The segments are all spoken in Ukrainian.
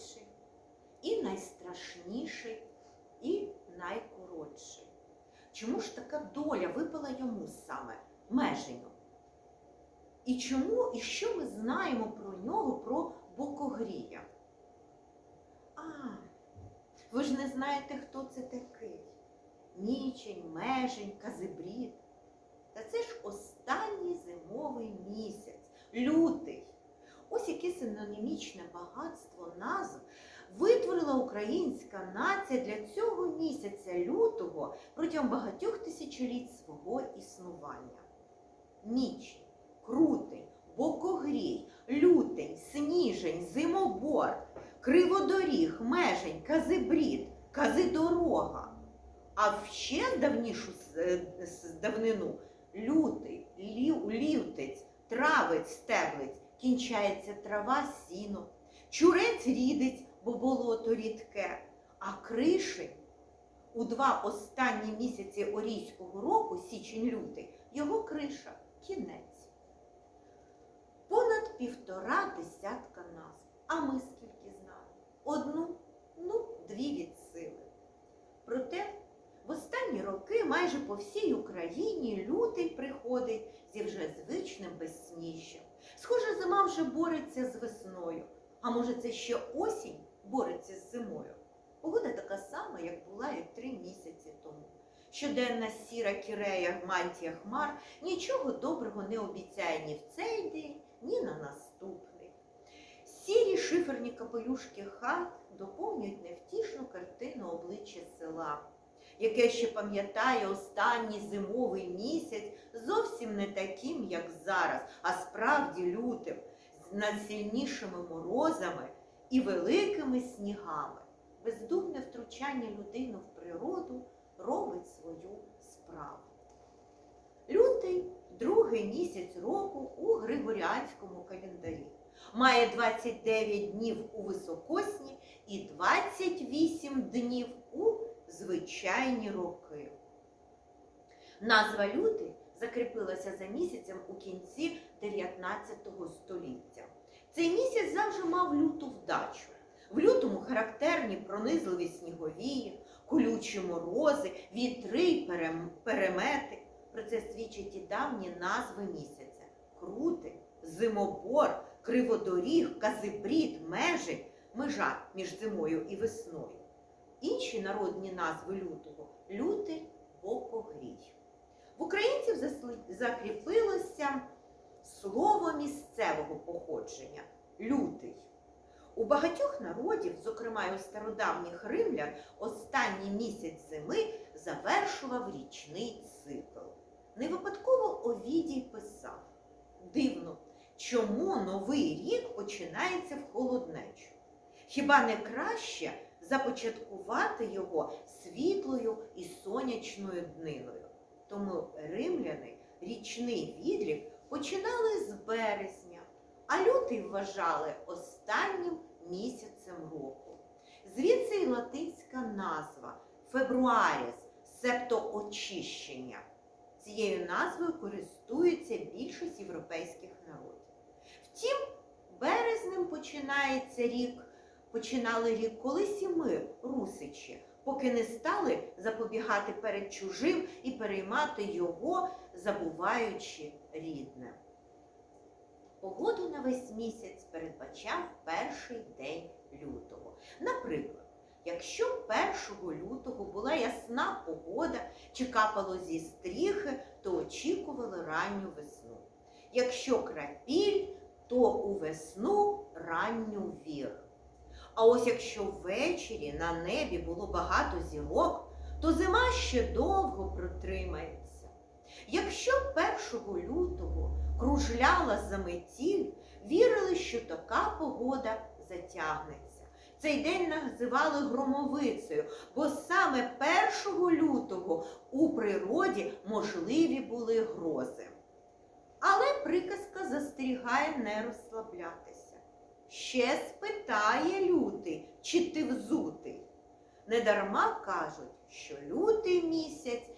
найкоротший, і найстрашніший, і найкоротший. Чому ж така доля випала йому саме меженю? І чому, і що ми знаємо про нього, про Бокогрія? А, ви ж не знаєте, хто це такий? Нічень, межень, казибрід. Та це ж останній зимовий місяць, синонімічне багатство назв витворила українська нація для цього місяця лютого протягом багатьох тисячоліть свого існування. Ніч, крутень, бокогрій, лютень, сніжень, зимобор, криводоріг, межень, казибрід, казидорога. А в ще давнішу е, давнину лютий, лів, травець, стеблець, кінчається трава, сіно, чурець рідець, бо болото рідке, а кришень у два останні місяці орійського року, січень-лютий, його криша кінець. Понад півтора десятка назв. А ми скільки знаємо? Одну, ну, дві від сили. Проте в останні роки майже по всій Україні лютий приходить зі вже звичним безсніжжям. Схоже, зима вже бореться з весною. А може, це ще осінь бореться з зимою? Погода така сама, як була і три місяці тому. Щоденна сіра кірея мантія хмар нічого доброго не обіцяє ні в цей день, ні на наступний. Сірі шиферні капелюшки хат доповнюють невтішну картину обличчя села, яке ще пам'ятає останній зимовий місяць зовсім не таким, як зараз, а справді лютим, з найсильнішими морозами і великими снігами. Бездумне втручання людини в природу робить свою справу. Лютий другий місяць року у Григоріанському календарі. Має 29 днів у високосні і 28 днів звичайні роки. Назва лютий закріпилася за місяцем у кінці 19 століття. Цей місяць завжди мав люту вдачу. В лютому характерні пронизливі сніговії, колючі морози, вітри й перемети. Про це свідчать і давні назви місяця: крутень, зимобор, криводоріг, казибрід, межень, межа між зимою і весною. Інші народні назви лютого лютий бокогрій. В українців закріпилося слово місцевого походження лютий. У багатьох народів, зокрема й у стародавніх римлян, останній місяць зими завершував річний цикл. Не випадково Овідій писав: дивно, чому новий рік починається в холоднечу? Хіба не краще започаткувати його світлою і сонячною дниною? Тому римляни річний відлік починали з березня, а лютий вважали останнім місяцем року. Звідси й латинська назва фебруаріс, себто очищення. Цією назвою користується більшість європейських народів. Втім, березнем починається рік, починали рік колись і ми, русичі, поки не стали запобігати перед чужим і переймати його, забуваючи рідне. Погоду на весь місяць передбачав перший день лютого. Наприклад, якщо 1 лютого була ясна погода чи капало зі стріхи, то очікували ранню весну. Якщо крапіль, то у весну ранню вір. А ось якщо ввечері на небі було багато зірок, то зима ще довго протримається. Якщо 1 лютого кружляла заметіль, вірили, що така погода затягнеться. Цей день називали громовицею, бо саме 1 лютого у природі можливі були грози. Але приказка застерігає не розслаблятися. Ще спитає лютий, чи ти взутий. Недарма кажуть, що лютий місяць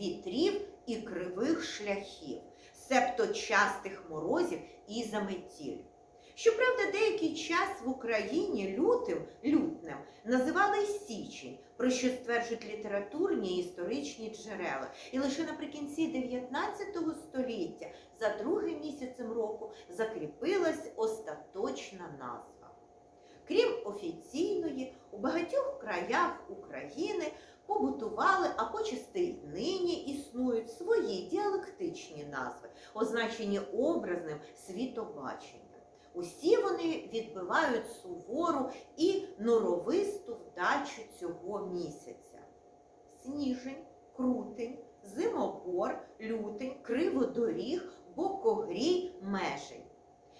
вітрів і кривих шляхів, себто частих морозів і заметіль. Щоправда, деякий час в Україні лютим, лютнем називали січень, про що стверджують літературні і історичні джерела. І лише наприкінці 19 століття, за другим місяцем року, закріпилась остаточна назва. Крім офіційної, у багатьох краях України побутували, а почасти й нині існують свої діалектичні назви, означені образним світобаченням. Усі вони відбивають сувору і норовисту вдачу цього місяця. Сніжень, крутень, зимопор, лютень, криводоріг, бокогрій, межень.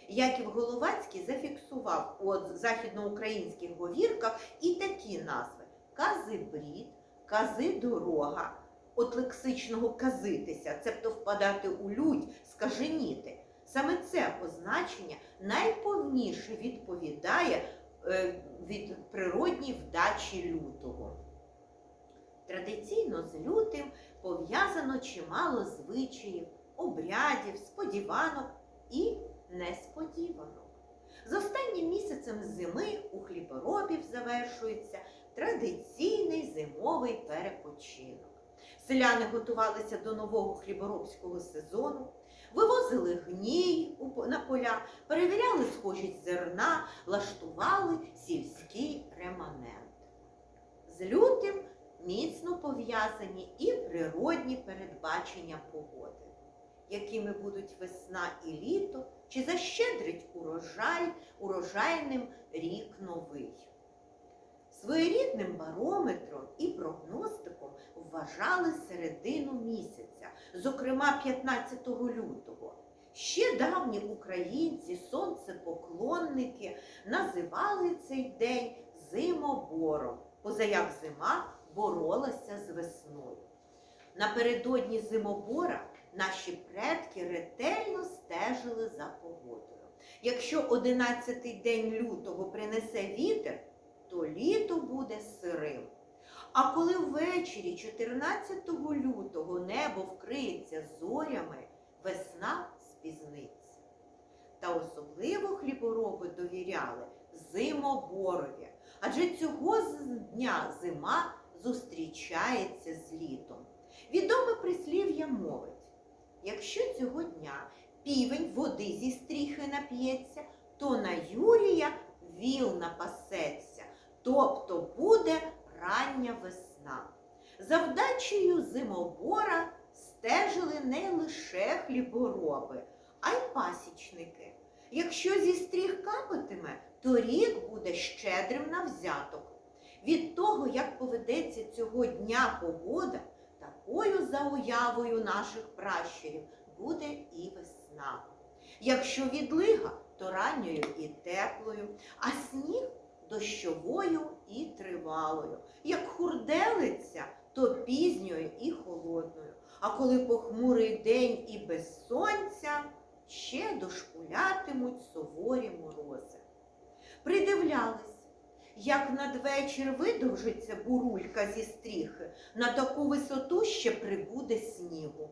Яків Головацький зафіксував у західноукраїнських говірках і такі назви: казибрід, казидорога, от лексичного казитися, цебто впадати у лють, скаженіти. Саме це означення найповніше відповідає е, від природній вдачі лютого. Традиційно з лютим пов'язано чимало звичаїв, обрядів, сподіванок і несподіванок. З останнім місяцем зими у хліборобів завершується традиційний зимовий перепочинок. Селяни готувалися до нового хліборобського сезону, вивозили гній на поля, перевіряли схожість зерна, лаштували сільський реманент. З лютим міцно пов'язані і природні передбачення погоди, якими будуть весна і літо, чи защедрить урожай урожайним рік новий. Своєрідним барометром і прогностиком вважали середину місяця, зокрема 15 лютого. Ще давні українці, сонцепоклонники називали цей день зимобором, позаяк зима боролася з весною. Напередодні зимобора наші предки ретельно стежили за погодою. Якщо 11-й день лютого принесе вітер, то літо буде. А коли ввечері 14 лютого небо вкриється зорями, весна спізниться. Та особливо хлібороби довіряли зимоборові, адже цього дня зима зустрічається з літом. Відоме прислів'я мовить, якщо цього дня півень води зі стріхи нап'ється, то на Юрія віл напасеться, тобто буде рання весна. За вдачею зимобора стежили не лише хлібороби, а й пасічники. Якщо зі стріх капатиме, то рік буде щедрим на взяток. Від того, як поведеться цього дня погода, такою за уявою наших пращурів буде і весна. Якщо відлига, то ранньою і теплою, а сніг дощовою і тривалою. Як хурделиця, то пізньою і холодною. А коли похмурий день і без сонця, ще дошкулятимуть суворі морози. Придивлялись, як надвечір видовжиться бурулька зі стріхи, на таку висоту ще прибуде снігу.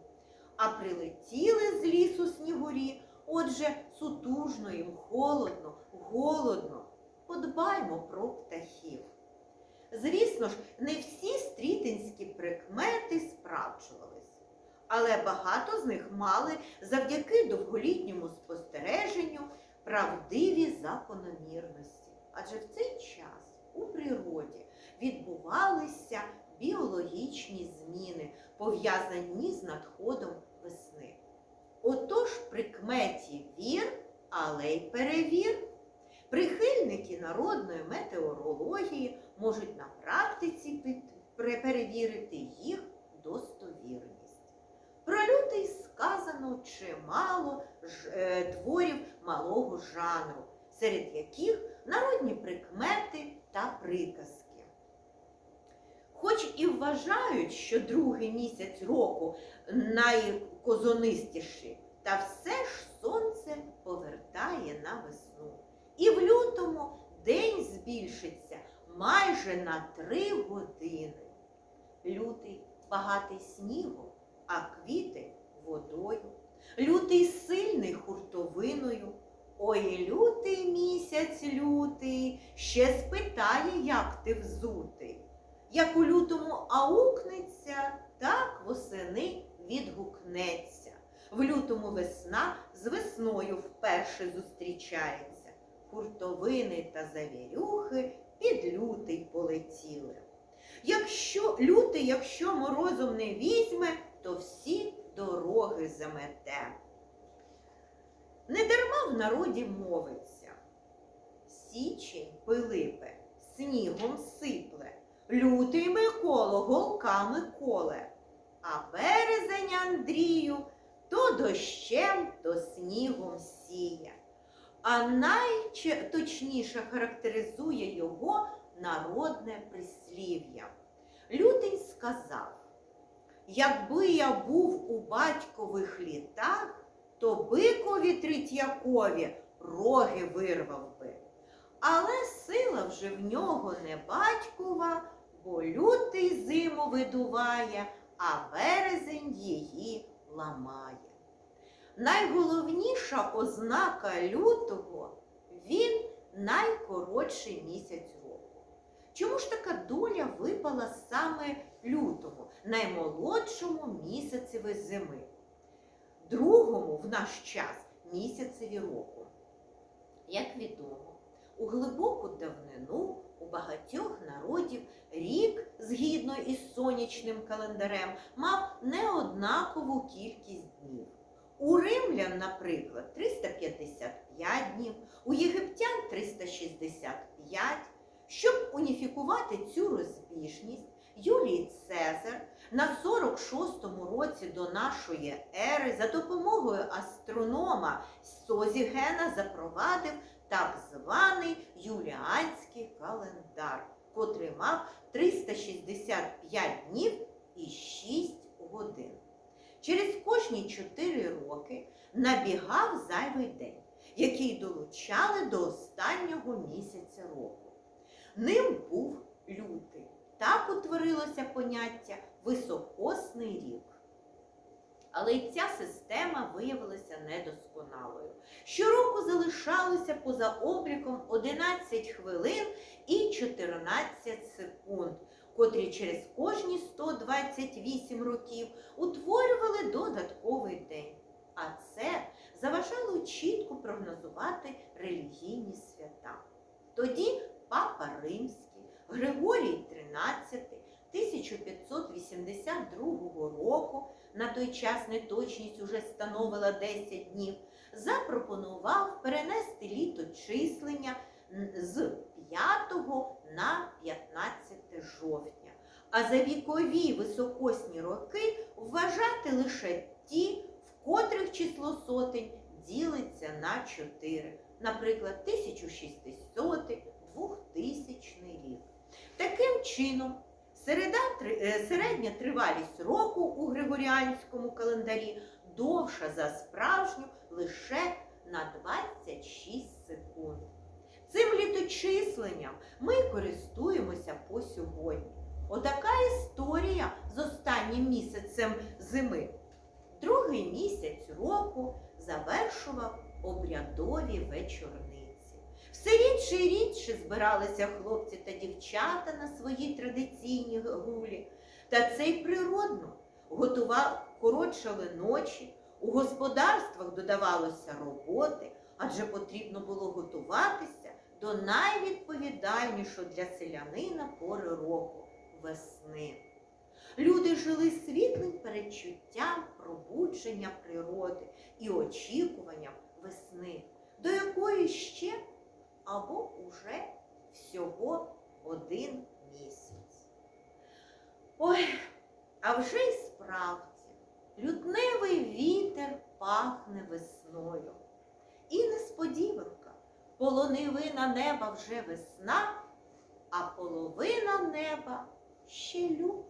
А прилетіли з лісу снігурі, отже, сутужно їм холодно, голодно. Подбаймо про птахів. Звісно ж, не всі стрітинські прикмети справджувались, але багато з них мали завдяки довголітньому спостереженню правдиві закономірності. Адже в цей час у природі відбувалися біологічні зміни, пов'язані з надходом весни. Отож, прикметі вір, але й перевір. Прихильники народної метеорології можуть на практиці перевірити їх достовірність. Про лютий сказано чимало е, творів малого жанру, серед яких народні прикмети та приказки. Хоч і вважають, що другий місяць року найкозонистіший, та все ж сонце повертає на весну. І в лютому день збільшиться майже на три години. Лютий багатий снігом, а квіти водою. Лютий сильний хуртовиною. Ой, лютий місяць лютий, ще спитає, як ти взутий. Як у лютому аукнеться, так восени відгукнеться. В лютому весна з весною вперше зустрічається. Хуртовини та завірюхи під лютий полетіли. Якщо лютий, якщо морозом не візьме, то всі дороги замете. Недарма в народі мовиться. Січень Пилипе, снігом сипле, лютий Миколо голками коле, а березень Андрію то дощем, то снігом сіє. А найточніше характеризує його народне прислів'я. Лютий сказав, якби я був у батькових літах, то бикові Третьякові роги вирвав би. Але сила вже в нього не батькова, бо лютий зиму видуває, а березень її ламає. Найголовніша ознака лютого він найкоротший місяць року. Чому ж така доля випала саме лютому, наймолодшому місяцеві зими? другому в наш час місяцеві року. Як відомо, у глибоку давнину у багатьох народів рік, згідно із сонячним календарем, мав неоднакову кількість днів. У римлян, наприклад, 355 днів, у єгиптян 365. Щоб уніфікувати цю розбіжність, Юлій Цезар на 46-му році до нашої ери за допомогою астронома Созігена запровадив так званий Юліанський календар, котрий мав 365 днів і 6 годин. Через кожні 4 роки набігав зайвий день, який долучали до останнього місяця року. Ним був лютий. Так утворилося поняття високосний рік. Але й ця система виявилася недосконалою. Щороку залишалося поза обліком 11 хвилин і 14 секунд, котрі через кожні 128 років утворювали додатковий день. А це заважало чітко прогнозувати релігійні свята. Тоді Папа Римський, Григорій XIII 1582 року, на той час неточність уже становила 10 днів, запропонував перенести літо числення з 5 на 15 жовтня, а за вікові високосні роки вважати лише ті, в котрих число сотень ділиться на 4, наприклад, 1600, 2000 рік. Таким чином, середа, е, середня тривалість року у Григоріанському календарі довша за справжню лише на 26 секунд. Цим літочисленням ми користуємося по сьогодні. Отака історія з останнім місяцем зими. Другий місяць року завершував обрядові вечорниці. Все рідше і рідше збиралися хлопці та дівчата на свої традиційні гулі. Та це й природно. Готував, коротшали ночі, у господарствах додавалося роботи, адже потрібно було готуватися до найвідповідальнішого для селянина пори року весни. Люди жили світлим передчуттям пробудження природи і очікуванням весни, до якої ще або уже всього один місяць. Ой, а вже й справді, лютневий вітер пахне весною. І несподіванка, полонивина неба вже весна, а половина неба ще лютий.